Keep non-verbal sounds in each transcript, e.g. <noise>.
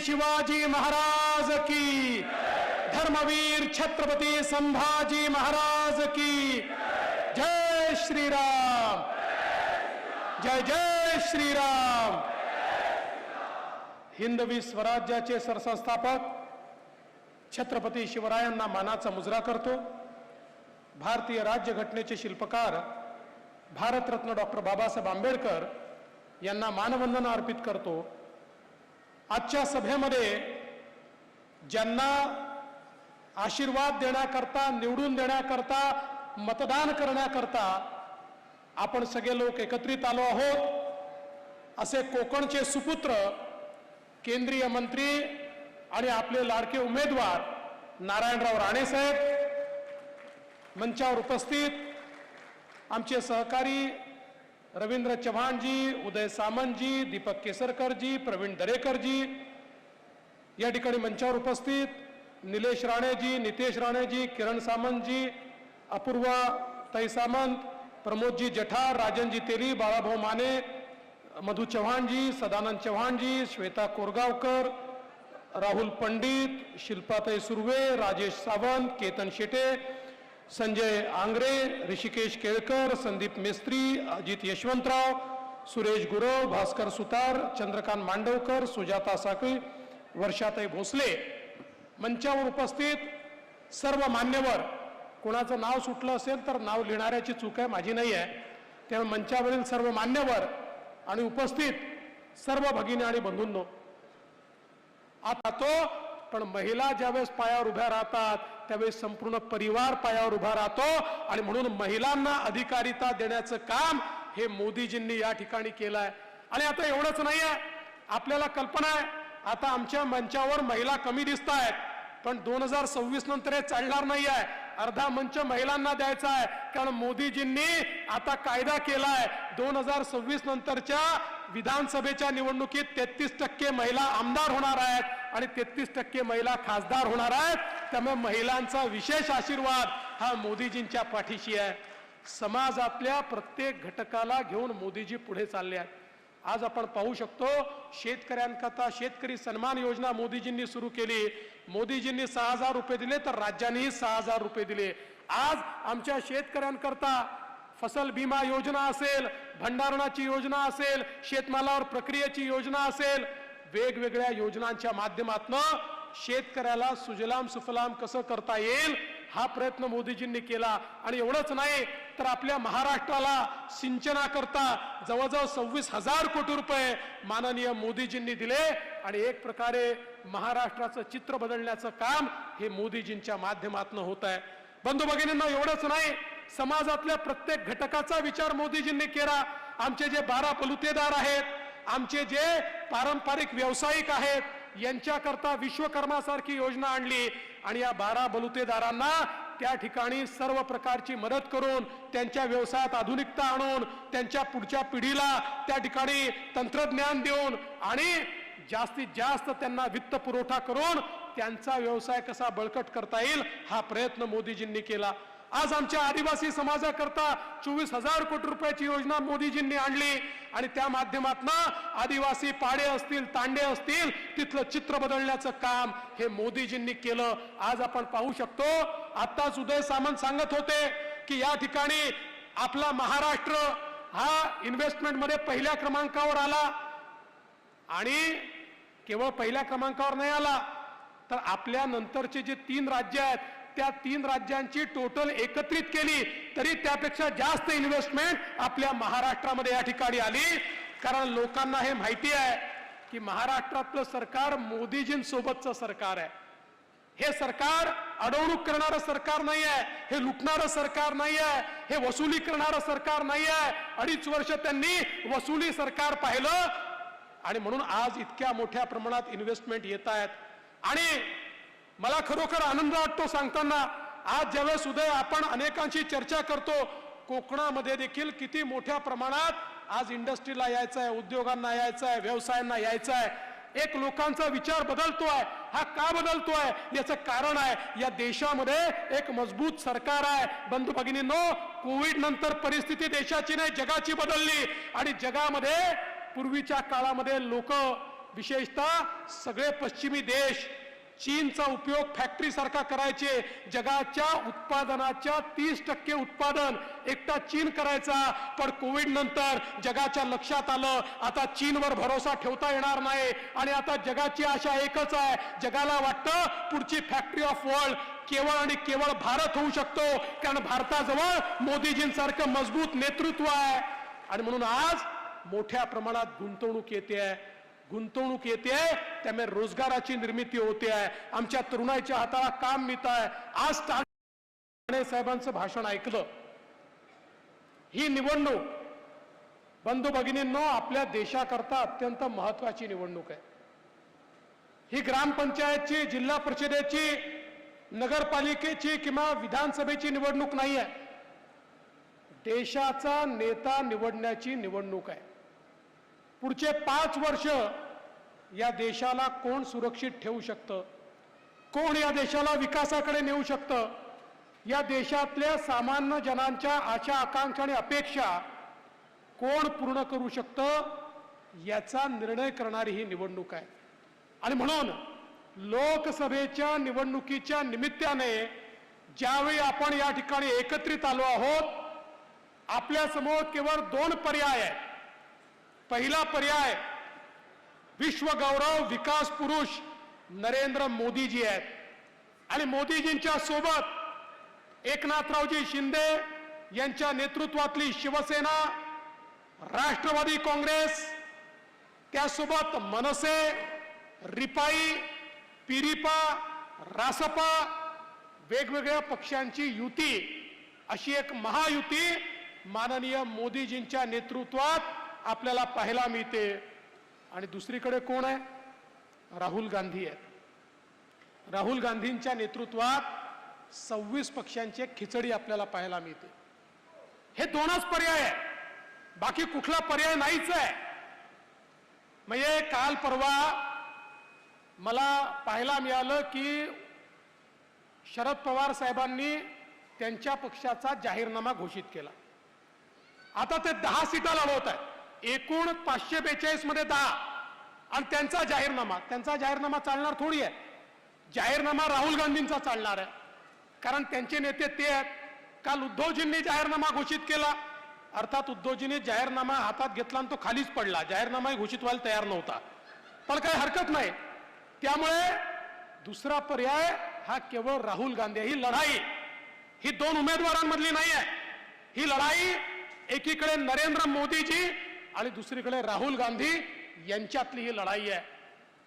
शिवाजी महाराज की। धर्मवीर छत्रपती संभाजी महाराज की। जय श्रीराम। जय जय श्रीराम। हिंदवी स्वराज्याचे सरसंस्थापक छत्रपती शिवरायांना मानाचा मुजरा करतो. भारतीय राज्यघटनेचे शिल्पकार भारतरत्न डॉक्टर बाबासाहेब आंबेडकर यांना मानवंदना अर्पित करतो. आजच्या सभेमध्ये ज्यांना आशीर्वाद देण्याकरता निवडून देण्याकरता मतदान करण्याकरता आपण सगळे लोक एकत्रित आलो आहोत असे कोकणचे सुपुत्र केंद्रीय मंत्री आणि आपले लाडके उमेदवार नारायणराव राणेसाहेब मंचावर उपस्थित आमचे सहकारी रवींद्र चव्हाणजी उदय सामंतजी दीपक केसरकरजी प्रवीण दरेकरजी या ठिकाणी मंचावर उपस्थित निलेश राणेजी नितेश राणेजी किरण सामंतजी अपूर्वा ताई सामंत प्रमोदजी जठार राजनजी तेली बाळाभाऊ माने मधु चव्हाणजी सदानंद चव्हाणजी श्वेता कोरगावकर राहुल पंडित शिल्पाताई सुर्वे राजेश सावंत केतन शेटे संजय आंग्रे ऋषिकेश केळकर संदीप मेस्त्री अजित यशवंतराव सुरेश गुरव भास्कर सुतार चंद्रकांत मांडवकर सुजाता साखळी वर्षाताई भोसले मंचावर उपस्थित सर्व मान्यवर. कोणाचं नाव सुटलं असेल तर नाव लिहिणाऱ्याची चूक आहे माझी नाही आहे. त्यामुळे मंचावरील सर्व मान्यवर आणि उपस्थित सर्व भगिनी आणि बंधूंनो आता तो पण महिला ज्यावेळेस पायावर उभ्या राहतात त्यावेळेस संपूर्ण परिवार पायावर उभा राहतो. आणि म्हणून महिलांना अधिकारिता देण्याचं काम हे मोदीजींनी या ठिकाणी केलं आहे आणि आता एवढंच नाही आहे आपल्याला कल्पना आहे. आता आमच्या मंचावर महिला कमी दिसत आहेत पण दोन हजार सव्वीस नंतर हे चालणार नाही आहे अर्धा मंच महिलांना द्यायचा आहे. कारण मोदीजींनी आता कायदा केलाय. दोन हजार सव्वीस नंतरच्या विधानसभेच्या निवडणुकीत तेहतीस टक्के महिला आमदार होणार आहेत. आणि तेहतीस टक्के महिला खासदार होणार आहेत. त्यामुळे महिलांचा विशेष आशीर्वाद हा मोदीजींच्या पाठीशी आहे. समाजातल्या प्रत्येक घटकाला घेऊन मोदीजी पुढे चालले आहेत. आज आपण पाहू शकतो शेतकऱ्यांकरता शेतकरी सन्मान योजना मोदीजींनी सुरू केली. मोदीजींनी सहा हजार रुपये दिले तर राज्यांनीही सहा हजार रुपये दिले. आज आमच्या शेतकऱ्यांकरता फसल बीमा योजना असेल भंडारणाची योजना असेल शेतमालावर प्रक्रियेची योजना असेल वेगवेगळ्या योजनांच्या माध्यमातून शेतकऱ्याला सुजलाम सुफलाम कसं करता येईल हा प्रयत्न मोदीजींनी केला. आणि एवढंच नाही तर आपल्या महाराष्ट्राला सिंचनाकरता जवळजवळ सव्वीस हजार कोटी रुपये माननीय मोदीजींनी दिले. आणि एक प्रकारे महाराष्ट्राचं चित्र बदलण्याचं काम हे मोदीजींच्या माध्यमातून होत आहे. बंधू भगिनींना एवढंच नाही समाजातल्या प्रत्येक घटकाचा विचार मोदीजींनी केला. आमचे जे बारा पलुतेदार आहेत आमचे जे पारंपरिक व्यावसायिक आहेत यांच्याकरता विश्वकर्मासारखी योजना आणली आणि या बारा बलुतेदारांना त्या ठिकाणी सर्व प्रकारची मदत करून त्यांच्या व्यवसायात आधुनिकता आणून त्यांच्या पुढच्या पिढीला त्या ठिकाणी तंत्रज्ञान देऊन आणि जास्तीत जास्त त्यांना वित्त पुरवठा करून त्यांचा व्यवसाय कसा बळकट करता येईल हा प्रयत्न मोदीजींनी केला. आज आमच्या आदिवासी समाजाकरता चोवीस हजार कोटी रुपयाची योजना मोदीजींनी आणली आणि त्या माध्यमातनं आदिवासी पाडे असतील तांडे असतील तिथलं चित्र बदलण्याचं काम हे मोदीजींनी केलं. आज आपण पाहू शकतो आत्ताच उदय सामंत सांगत होते की या ठिकाणी आपला महाराष्ट्र हा इन्व्हेस्टमेंटमध्ये पहिल्या क्रमांकावर आला. आणि केवळ पहिल्या क्रमांकावर नाही आला तर आपल्या नंतरचे जे तीन राज्य आहेत त्या तीन राज्यांची टोटल एकत्रित केली तरी त्यापेक्षा जास्त इन्व्हेस्टमेंट आपल्या महाराष्ट्रामध्ये या ठिकाणी आली. कारण लोकांना हे माहिती आहे की महाराष्ट्रातलं सरकार मोदीजींसोबतचं सरकार आहे. हे सरकार अडवणूक करणारं सरकार नाही आहे हे लुटणारं सरकार नाही आहे हे वसुली करणारं सरकार नाही आहे. अडीच वर्ष त्यांनी वसुली सरकार पाहिलं आणि म्हणून आज इतक्या मोठ्या प्रमाणात इन्व्हेस्टमेंट येत आहेत. आणि मला खरोखर आनंद वाटतो सांगताना. आज ज्यावेळेस उदय आपण अनेकांशी चर्चा करतो कोकणामध्ये देखील किती मोठ्या प्रमाणात आज इंडस्ट्रीला यायचं आहे उद्योगांना यायचं आहे व्यवसायांना यायचं आहे एक लोकांचा विचार बदलतो आहे हा का बदलतोय? याचं कारण आहे या देशामध्ये एक मजबूत सरकार आहे. बंधू भगिनींनो कोविड नंतर परिस्थिती देशाची नाही जगाची बदलली. आणि जगामध्ये पूर्वीच्या काळामध्ये लोक विशेषतः सगळे पश्चिमी देश चीनचा उपयोग फॅक्टरी सारखा करायचे. जगाच्या उत्पादनाच्या तीस टक्के उत्पादन एकटा चीन करायचा. पण कोविड नंतर जगाच्या लक्षात आलं आता चीनवर भरोसा ठेवता येणार नाही. आणि आता जगाची आशा एकच आहे. जगाला वाटतं पुढची फॅक्टरी ऑफ वर्ल्ड केवळ आणि केवळ भारत होऊ शकतो. कारण भारताजवळ मोदीजींसारखं मजबूत नेतृत्व आहे. आणि म्हणून आज मोठ्या प्रमाणात गुंतवणूक येते आहे. गुंतवणूक येते त्यामुळे रोजगाराची निर्मिती होते. आहे आमच्या तरुणाईच्या हाताला काम मिळत. आहे आज ठाकरे साहेबांचं भाषण ऐकलं. ही निवडणूक बंधू भगिनींनो आपल्या देशाकरता अत्यंत महत्वाची निवडणूक आहे. ही ग्रामपंचायतची जिल्हा परिषदेची नगरपालिकेची किंवा विधानसभेची निवडणूक नाही आहे देशाचा नेता निवडण्याची निवडणूक आहे. पुढचे पाच वर्ष या देशाला कोण सुरक्षित ठेवू शकतं? कोण या देशाला विकासाकडे नेऊ शकतं? या देशातल्या सामान्य जनांच्या आशा आकांक्षा आणि अपेक्षा कोण पूर्ण करू शकतं? याचा निर्णय करणारी ही निवडणूक आहे. आणि म्हणून लोकसभेच्या निवडणुकीच्या निमित्ताने ज्यावेळी आपण या ठिकाणी एकत्रित आलो आहोत आपल्यासमोर केवळ दोन पर्याय आहेत. पहिला पर्याय विश्वगौरव विकास पुरुष नरेंद्र मोदीजी आहेत. आणि मोदीजींच्या सोबत एकनाथरावजी शिंदे यांच्या नेतृत्वातली शिवसेना राष्ट्रवादी काँग्रेस त्यासोबत मनसे रिपाई पिरिपा रासपा वेगवेगळ्या पक्षांची युती अशी एक महायुती माननीय मोदीजींच्या नेतृत्वात आपल्याला पाहायला मिळते. आणि दुसरीकडे कोण आहे? राहुल गांधी आहेत. राहुल गांधींच्या नेतृत्वात सव्वीस पक्षांची खिचडी आपल्याला पाहायला मिळते. हे दोनच पर्याय आहे बाकी कुठला पर्याय नाहीच आहे. म्हणजे काल परवा मला पाहायला मिळालं की शरद पवार साहेबांनी त्यांच्या पक्षाचा जाहीरनामा घोषित केला. आता ते दहा सीटा लढवत आहेत. एकूण पाचशे बेचाळीसमध्ये दहा. आणि त्यांचा जाहीरनामा त्यांचा जाहीरनामा चालणार थोडी आहे. जाहीरनामा राहुल गांधींचा चालणार आहे. कारण त्यांचे नेते ते आहेत. काल उद्धवजींनी जाहीरनामा घोषित केला. अर्थात उद्धवजींनी जाहीरनामा हातात घेतला आणि तो खालीच पडला. जाहीरनामाही घोषित व्हायला तयार नव्हता. पण काही हरकत नाही. त्यामुळे दुसरा पर्याय हा केवळ राहुल गांधी आहे. ही लढाई ही दोन उमेदवारांमधली नाही आहे ही लढाई एकीकडे नरेंद्र मोदीजी आणि दुसरीकडे राहुल गांधी यांच्यातली ही लढाई आहे.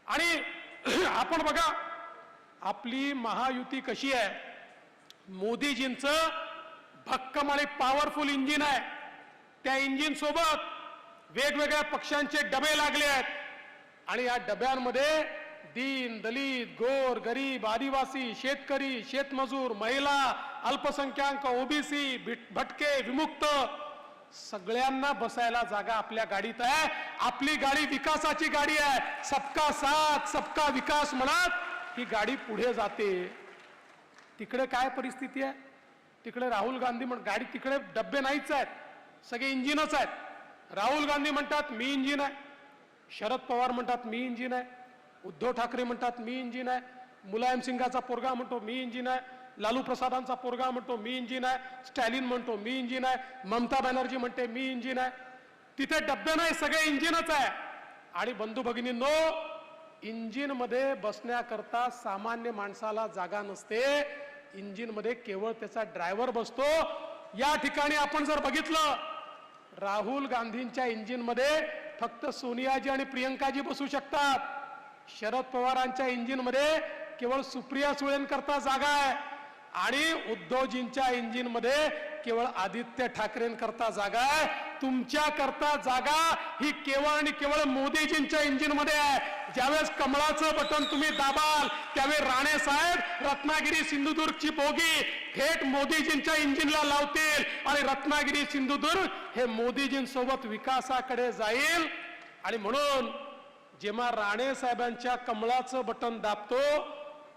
आणि <clears throat> आपण बघा आपली महायुती कशी आहे? मोदीजींचं भक्कम आणि पॉवरफुल इंजिन आहे. त्या इंजिन सोबत वेगवेगळ्या पक्षांचे डबे लागले आहेत. आणि या डब्यांमध्ये दीन दलित गोर गरीब आदिवासी शेतकरी शेतमजूर महिला अल्पसंख्याक ओबीसी भटके विमुक्त सगळ्यांना बसायला जागा आपल्या गाडीत आहे. आपली गाडी विकासाची गाडी आहे. सबका साथ सबका विकास म्हणत ही गाडी पुढे जाते. तिकडे काय परिस्थिती आहे? तिकडे राहुल गांधी म्हण गाडी तिकडे डब्बे नाहीच आहेत. सगळे इंजिनच आहेत. राहुल गांधी म्हणतात मी इंजिन आहे. शरद पवार म्हणतात मी इंजिन आहे. उद्धव ठाकरे म्हणतात मी इंजिन आहे. मुलायम सिंगाचा पोरगा म्हणतो मी इंजिन आहे. लालू प्रसादांचा पोरगा म्हणतो मी इंजिन आहे. स्टॅलिन म्हणतो मी इंजिन आहे. ममता बॅनर्जी म्हणते मी इंजिन आहे. तिथे डब्बे नाही सगळे इंजिनच आहे. आणि बंधू भगिनींनो इंजिनमध्ये बसण्याकरता सामान्य माणसाला जागा नसते. इंजिनमध्ये केवळ त्याचा ड्रायव्हर बसतो. या ठिकाणी आपण जर बघितलं राहुल गांधींच्या इंजिनमध्ये फक्त सोनियाजी आणि प्रियंकाजी बसू शकतात. शरद पवारांच्या इंजिनमध्ये केवळ सुप्रिया सुळेंकरता जागा आहे. आणि उद्धवजींच्या इंजिनमध्ये केवळ आदित्य ठाकरेंकरता जागा आहे. तुमच्या करता जागा ही केवळ आणि केवळ मोदीजींच्या इंजिनमध्ये आहे. ज्यावेळेस कमळाचं बटन तुम्ही दाबाल त्यावेळी राणे साहेब रत्नागिरी सिंधुदुर्गची बोगी थेट मोदीजींच्या इंजिनला लावतील. आणि रत्नागिरी सिंधुदुर्ग हे मोदीजींसोबत विकासाकडे जाईल. आणि म्हणून जेव्हा राणे साहेबांच्या कमळाचं बटन दाबतो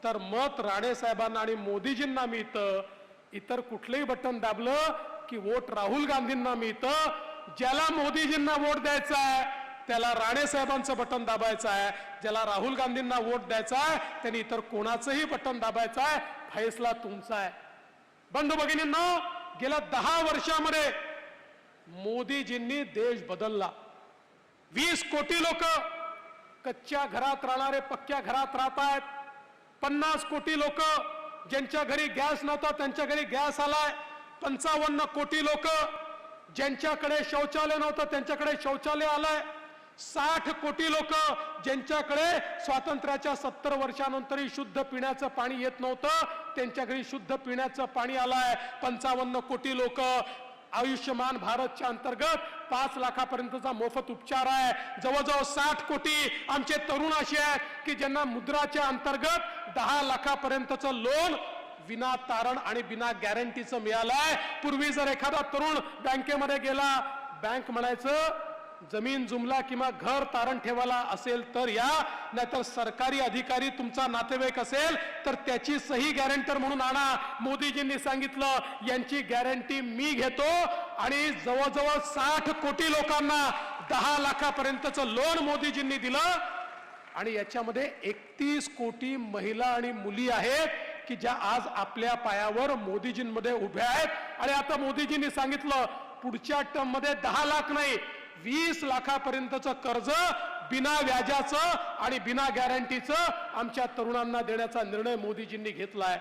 तर मत राणे साहेबांना आणि मोदीजींना मिळतं. इतर कुठलंही बटन दाबलं की वोट राहुल गांधींना मिळतं. ज्याला मोदीजींना वोट द्यायचा आहे त्याला राणे साहेबांचं बटन दाबायचं आहे. ज्याला राहुल गांधींना वोट द्यायचा आहे त्यांनी इतर कोणाचंही बटन दाबायचं आहे. फैसला तुमचा आहे. बंधू भगिनींना गेल्या दहा वर्षामध्ये मोदीजींनी देश बदलला. वीस कोटी लोक कच्च्या घरात राहणारे पक्क्या घरात राहत आहेत. पन्नास कोटी लोक ज्यांच्या घरी गॅस नव्हता त्यांच्या घरी गॅस आलाय. पंचावन्न कोटी लोक ज्यांच्याकडे शौचालय नव्हतं त्यांच्याकडे शौचालय आलंय. साठ कोटी लोक ज्यांच्याकडे स्वातंत्र्याच्या सत्तर वर्षानंतरही शुद्ध पिण्याचं पाणी येत नव्हतं त्यांच्या घरी शुद्ध पिण्याचं पाणी आलंय. पंचावन्न कोटी लोक आयुष्यमान भारतच्या अंतर्गत पाच लाखापर्यंतचा मोफत उपचार आहे. जवळजवळ साठ कोटी आमचे तरुण असे आहेत की ज्यांना मुद्राच्या अंतर्गत दहा लाखापर्यंतचं लोन विना तारण आणि बिना गॅरंटीचं मिळालंय. पूर्वी जर एखादा तरुण बँकेमध्ये गेला बँक म्हणायचं जमीन जुमला किंवा घर तारण ठेवायला असेल तर या नाहीतर सरकारी अधिकारी तुमचा नातेवाईक असेल तर त्याची सही गॅरंटर म्हणून आणा. मोदीजींनी सांगितलं यांची गॅरंटी मी घेतो आणि जवळजवळ साठ कोटी लोकांना दहा लाखापर्यंतचं लोन मोदीजींनी दिलं. आणि याच्यामध्ये एकतीस कोटी महिला आणि मुली आहेत की ज्या आज आपल्या पायावर मोदीजींमध्ये उभ्या आहेत. आणि आता मोदीजींनी सांगितलं पुढच्या टर्ममध्ये दहा लाख नाही वीस लाखापर्यंतचं कर्ज बिना व्याजाचं आणि बिना गॅरंटीचं आमच्या तरुणांना देण्याचा निर्णय मोदीजींनी घेतलाय.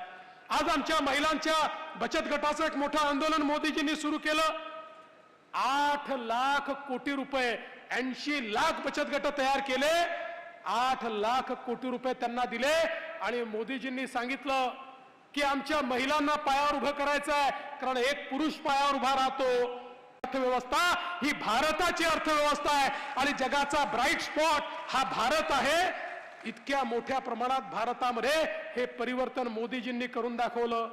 आज आमच्या महिलांच्या बचत गटाचं एक मोठं आंदोलन मोदीजींनी सुरू केलं. आठ लाख कोटी रुपये ऐंशी लाख बचत गट तयार केले. आठ लाख कोटी रुपये त्यांना दिले आणि मोदीजींनी सांगितलं की आमच्या महिलांना पायावर उभं करायचं आहे कारण एक पुरुष पायावर उभा राहतो. अर्थव्यवस्था ही भारताची अर्थव्यवस्था आहे. आणि जगाचा ब्राईट स्पॉट हा भारत आहे. इतक्या मोठ्या प्रमाणात भारतामध्ये हे परिवर्तन मोदीजींनी करून दाखवलं.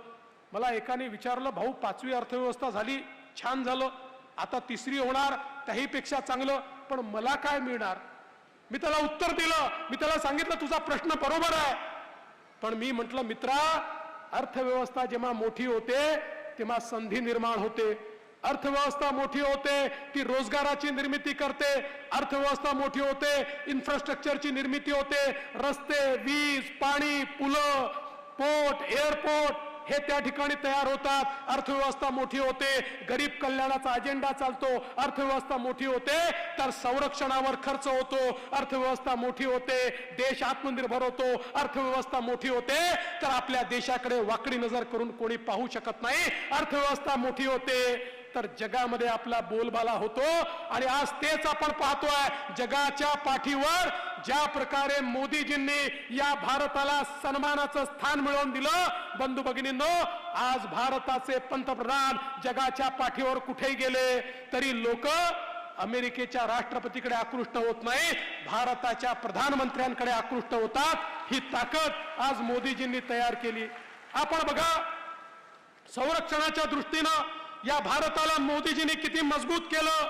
मला एकाने विचारलं भाऊ पाचवी अर्थव्यवस्था झाली छान झालं. आता तिसरी होणार त्याहीपेक्षा चांगलं. पण मला काय मिळणार? मी त्याला उत्तर दिलं. मी त्याला सांगितलं तुझा प्रश्न बरोबर आहे. पण मी म्हटलं मित्रा अर्थव्यवस्था जेव्हा मोठी होते तेव्हा संधी निर्माण होते. अर्थव्यवस्था मोठी होते ती रोजगाराची निर्मिती करते. अर्थव्यवस्था मोठी होते इन्फ्रास्ट्रक्चरची निर्मिती होते. रस्ते वीज पाणी पुलं पोर्ट एअरपोर्ट हे त्या ठिकाणी तयार होतात. अर्थव्यवस्था मोठी होते गरीब कल्याणाचा अजेंडा चालतो. अर्थव्यवस्था मोठी होते तर संरक्षणावर खर्च होतो. अर्थव्यवस्था मोठी होते देश आत्मनिर्भर होतो. अर्थव्यवस्था मोठी होते तर आपल्या देशाकडे वाकडी नजर करून कोणी पाहू शकत नाही. अर्थव्यवस्था मोठी होते तर जगामध्ये आपला बोलबाला होतो आणि आज तेच आपण पाहतोय जगाच्या पाठीवर ज्या प्रकारे मोदीजींनी या भारताला सन्मानाचं स्थान मिळवून दिलं. बंधू भगिनींनो आज भारताचे पंतप्रधान जगाच्या पाठीवर कुठेही गेले तरी लोक अमेरिकेच्या राष्ट्रपतीकडे आकृष्ट होत नाही भारताच्या प्रधानमंत्र्यांकडे आकृष्ट होतात. ही ताकद आज मोदीजींनी तयार केली. आपण बघा संरक्षणाच्या दृष्टीनं या भारताला मोदीजींनी किती मजबूत केलं?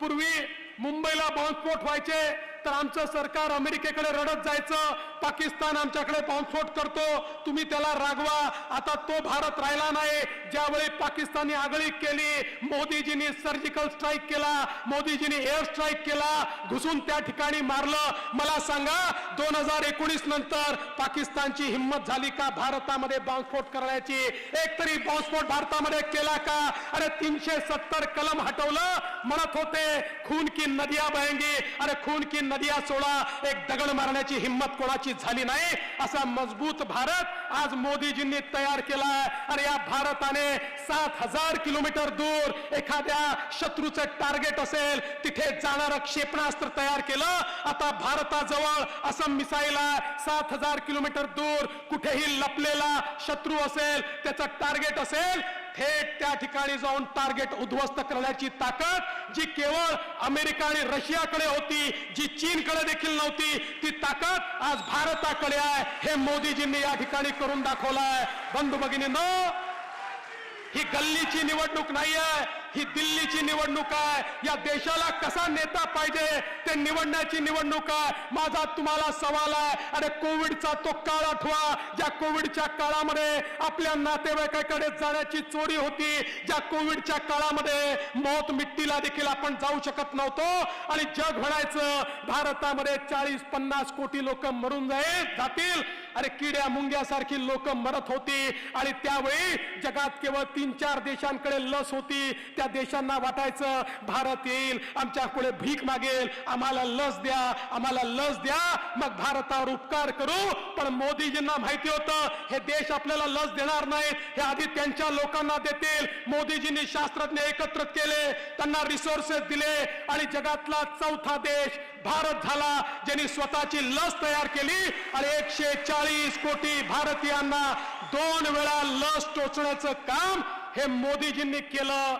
पूर्वी मुंबईला बॉम्बस्फोट व्हायचे तर आमचं सरकार अमेरिकेकडे रडत जायचं. पाकिस्तान आमच्याकडे बॉम्बस्फोट करतो. तुम्ही त्याला रागवा. आता तो भारत राहिला नाही. ज्यावेळी पाकिस्तानने आगळीक केली मोदीजींनी सर्जिकल स्ट्राईक केला मोदीजींनी एअर स्ट्राईक केला घुसून त्या ठिकाणी मारलं. मला सांगा दोन हजार एकोणीस नंतर पाकिस्तानची हिंमत झाली का भारतामध्ये बॉम्बस्फोट करण्याची? एक तरी बॉम्बस्फोट भारतामध्ये केला का? अरे तीनशे सत्तर कलम हटवलं म्हणत होते खून की नदिया बहेंगी. अरे खून की नदिया सोडा एक दगड मारण्याची हिंमत कोणाची झाली नाही? असा मजबूत भारत आज मोदीजींनी तयार केला आणि या भारताने सात हजार किलोमीटर दूर एखाद्या शत्रूचं टार्गेट असेल तिथे जाणारं क्षेपणास्त्र तयार केलं. आता भारताजवळ असं मिसाईल आहे सात हजार किलोमीटर दूर कुठेही लपलेला शत्रू असेल त्याचं टार्गेट असेल थेट त्या ठिकाणी जाऊन टार्गेट उद्ध्वस्त करण्याची ताकद जी केवळ अमेरिका आणि रशियाकडे होती जी चीनकडे देखील नव्हती ती ताकद आज भारताकडे आहे. हे मोदीजींनी या ठिकाणी करून दाखवलं आहे बंधू भगिनींनो ही गल्लीची निवडणूक नाही आहे ही दिल्लीची निवडणूक आहे. या देशाला कसा नेता पाहिजे ते निवडण्याची निवडणूक आहे. माझा तुम्हाला सवाल आहे. अरे कोविडचा तो काळ आठवा. ज्या कोविडच्या काळामध्ये आपल्या नातेवाईकाकडे जाण्याची चोरी होती ज्या कोविडच्या काळामध्ये मौत मिट्टीला देखील आपण जाऊ शकत नव्हतो. आणि जग म्हणायचं भारतामध्ये चाळीस पन्नास कोटी लोक मरून जाईल जातील. अरे किड्या मुंग्यासारखी लोक मरत होती. आणि त्यावेळी जगात केवळ तीन चार देशांकडे लस होती. त्या देशांना वाटायचं भारत येईल आमच्या पुढे भीक मागेल आम्हाला लस द्या आम्हाला लस द्या. मग भारतावर उपकार करू. पण मोदीजींना माहिती होतं हे देश आपल्याला लस देणार नाही हे आधी त्यांच्या लोकांना देतील. मोदीजींनी शास्त्रज्ञ एकत्रित केले त्यांना रिसोर्सेस दिले आणि जगातला चौथा देश भारत झाला ज्यांनी स्वतःची लस तयार केली. आणि एकशे चाळीस कोटी भारतीयांना दोन वेळा लस टोचण्याचं काम हे मोदीजींनी केलं.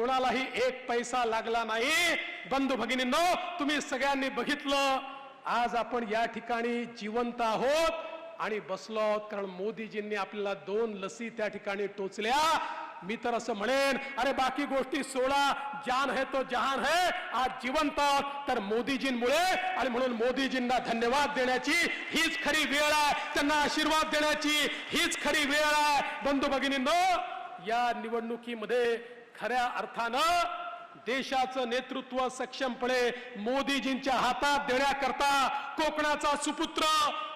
कोणालाही एक पैसा लागला नाही. बंधू भगिनींनो तुम्ही सगळ्यांनी बघितलं आज आपण या ठिकाणी जिवंत आहोत आणि बसलो आहोत कारण मोदीजींनी आपल्याला दोन लसी त्या ठिकाणी टोचल्या. मी तर असं म्हणेन अरे बाकी गोष्टी सोडा जान है तो जहान है आज जिवंत तर मोदीजींमुळे आणि म्हणून मोदीजींना धन्यवाद देण्याची हीच खरी वेळ आहे. त्यांना आशीर्वाद देण्याची हीच खरी वेळ आहे. बंधू भगिनींनो या निवडणुकीमध्ये खऱ्या अर्थानं देशाचं नेतृत्व सक्षमपणे मोदीजींच्या हातात देण्याकरता कोकणाचा सुपुत्र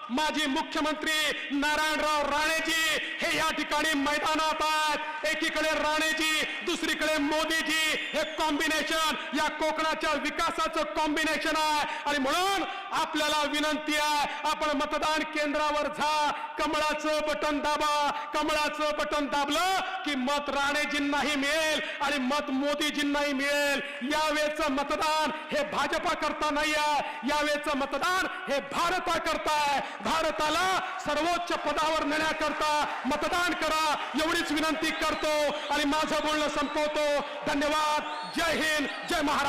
माजी मुख्यमंत्री नारायणराव राणेजी हे या ठिकाणी मैदानात आहेत. एकीकडे राणेजी दुसरीकडे मोदीजी हे कॉम्बिनेशन या कोकणाच्या विकासाचं कॉम्बिनेशन आहे. आणि म्हणून आपल्याला विनंती आहे आपण मतदान केंद्रावर जा. कमळाचं बटन दाबा. कमळाचं बटन दाबलं की मत राणेजींनाही मिळेल आणि मत मोदीजींनाही मिळेल. यावेळेचं मतदान हे भाजपा करता नाही आहे. यावेळेचं मतदान हे भारता करता आहे. भारताला सर्वोच्च पदावर नेण्याकरता मतदान करा. एवढीच विनंती करतो. आणि माझं बोलणं संपवतो. धन्यवाद. जय हिंद. जय महाराष्ट्र.